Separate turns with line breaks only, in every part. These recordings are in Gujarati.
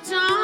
time.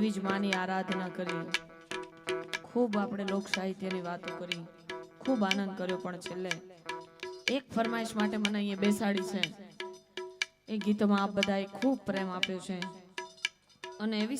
એવી જ માની આરાધના કરી. ખૂબ આપણે લોક સાહિત્યની વાતો કરી. ખૂબ આનંદ કર્યો પણ છેલ્લે. એક ફરમાઈશ માટે મને અહીંયા બેસાડી છે. એ ગીતમાં આપ બધાએ ખૂબ પ્રેમ આપ્યો છે. અને એવી